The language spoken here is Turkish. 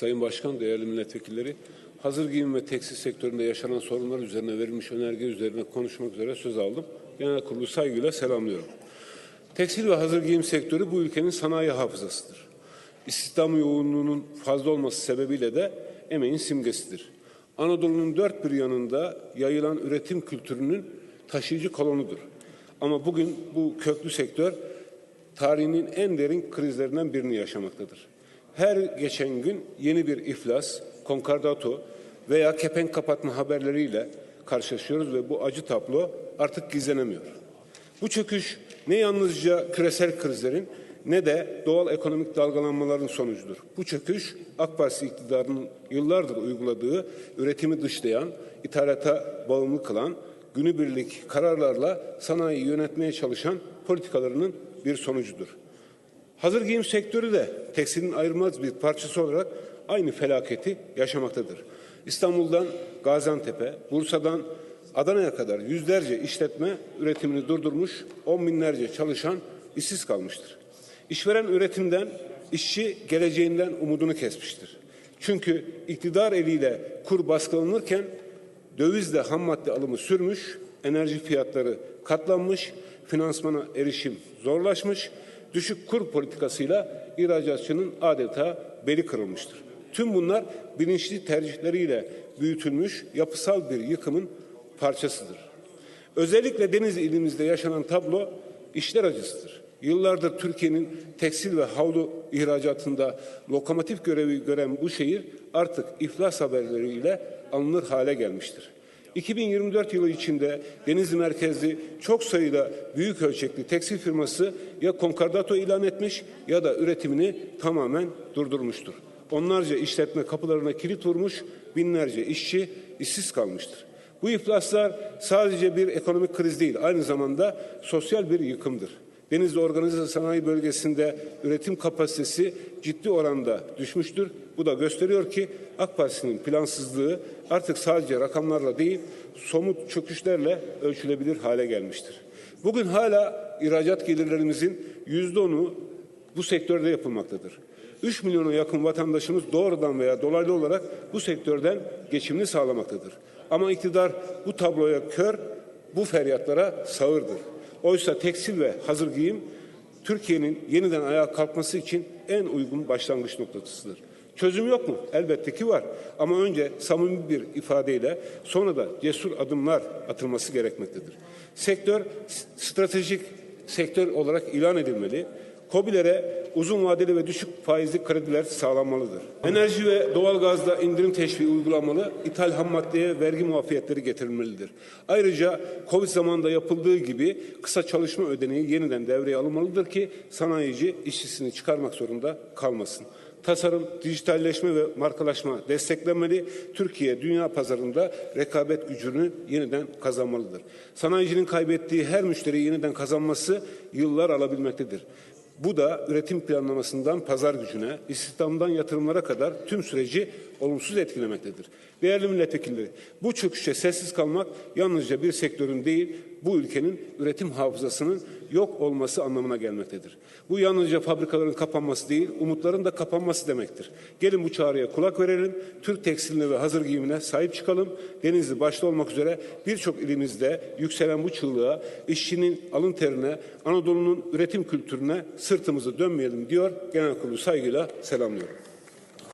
Sayın Başkan, değerli milletvekilleri, hazır giyim ve tekstil sektöründe yaşanan sorunlar üzerine verilmiş önerge üzerine konuşmak üzere söz aldım. Genel kurulu saygıyla selamlıyorum. Tekstil ve hazır giyim sektörü bu ülkenin sanayi hafızasıdır. İstihdam yoğunluğunun fazla olması sebebiyle de emeğin simgesidir. Anadolu'nun dört bir yanında yayılan üretim kültürünün taşıyıcı kolonudur. Ama bugün bu köklü sektör tarihinin en derin krizlerinden birini yaşamaktadır. Her geçen gün yeni bir iflas, konkordato veya kepenk kapatma haberleriyle karşılaşıyoruz ve bu acı tablo artık gizlenemiyor. Bu çöküş ne yalnızca küresel krizlerin ne de doğal ekonomik dalgalanmaların sonucudur. Bu çöküş AK Parti iktidarının yıllardır uyguladığı üretimi dışlayan, ithalata bağımlı kılan, günübirlik kararlarla sanayi yönetmeye çalışan politikalarının bir sonucudur. Hazır giyim sektörü de tekstilin ayrılmaz bir parçası olarak aynı felaketi yaşamaktadır. İstanbul'dan Gaziantep'e, Bursa'dan Adana'ya kadar yüzlerce işletme üretimini durdurmuş, on binlerce çalışan işsiz kalmıştır. İşveren üretimden, işçi geleceğinden umudunu kesmiştir. Çünkü iktidar eliyle kur baskılanırken dövizle ham madde alımı sürmüş, enerji fiyatları katlanmış, finansmana erişim zorlaşmış, düşük kur politikasıyla ihracatçının adeta beli kırılmıştır. Tüm bunlar bilinçli tercihleriyle büyütülmüş yapısal bir yıkımın parçasıdır. Özellikle Denizli ilimizde yaşanan tablo işler acısıdır. Yıllardır Türkiye'nin tekstil ve havlu ihracatında lokomotif görevi gören bu şehir artık iflas haberleriyle alınır hale gelmiştir. 2024 yılı içinde Denizli merkezli çok sayıda büyük ölçekli tekstil firması ya konkordato ilan etmiş ya da üretimini tamamen durdurmuştur. Onlarca işletme kapılarına kilit vurmuş, binlerce işçi işsiz kalmıştır. Bu iflaslar sadece bir ekonomik kriz değil, aynı zamanda sosyal bir yıkımdır. Denizli Organize Sanayi Bölgesi'nde üretim kapasitesi ciddi oranda düşmüştür. Bu da gösteriyor ki AK Parti'nin plansızlığı artık sadece rakamlarla değil, somut çöküşlerle ölçülebilir hale gelmiştir. Bugün hala ihracat gelirlerimizin yüzde onu bu sektörde yapılmaktadır. 3 milyona yakın vatandaşımız doğrudan veya dolaylı olarak bu sektörden geçimini sağlamaktadır. Ama iktidar bu tabloya kör, bu feryatlara sağırdır. Oysa tekstil ve hazır giyim Türkiye'nin yeniden ayağa kalkması için en uygun başlangıç noktasıdır. Çözüm yok mu? Elbette ki var. Ama önce samimi bir ifadeyle sonra da cesur adımlar atılması gerekmektedir. Sektör stratejik sektör olarak ilan edilmeli. KOBİ'lere uzun vadeli ve düşük faizli krediler sağlanmalıdır. Enerji ve doğalgazda indirim teşviği uygulanmalı, ithal ham maddeye vergi muafiyetleri getirilmelidir. Ayrıca Covid zamanında yapıldığı gibi kısa çalışma ödeneği yeniden devreye alınmalıdır ki sanayici işçisini çıkarmak zorunda kalmasın. Tasarım, dijitalleşme ve markalaşma desteklenmeli. Türkiye dünya pazarında rekabet gücünü yeniden kazanmalıdır. Sanayicinin kaybettiği her müşteriyi yeniden kazanması yıllar alabilmektedir. Bu da üretim planlamasından pazar gücüne, istihdamdan yatırımlara kadar tüm süreci olumsuz etkilemektedir. Değerli milletvekilleri, bu çöküşe sessiz kalmak yalnızca bir sektörün değil, bu ülkenin üretim hafızasının yok olması anlamına gelmektedir. Bu yalnızca fabrikaların kapanması değil, umutların da kapanması demektir. Gelin bu çağrıya kulak verelim, Türk tekstiline ve hazır giyimine sahip çıkalım. Denizli başta olmak üzere birçok ilimizde yükselen bu çığlığa, işçinin alın terine, Anadolu'nun üretim kültürüne sırtımızı dönmeyelim diyor. Genel kurulu saygıyla selamlıyorum.